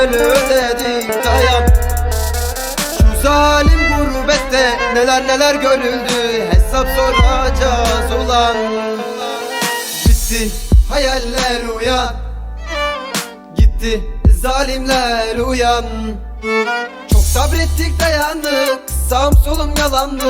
bedel ödedik dayan Şu zalim gurbette neler neler görüldü Hesap soracağız ulan. Bitti hayaller uyan. Gitti zalimler uyan. Çok sabrettik dayandık Sağım solum yalandı.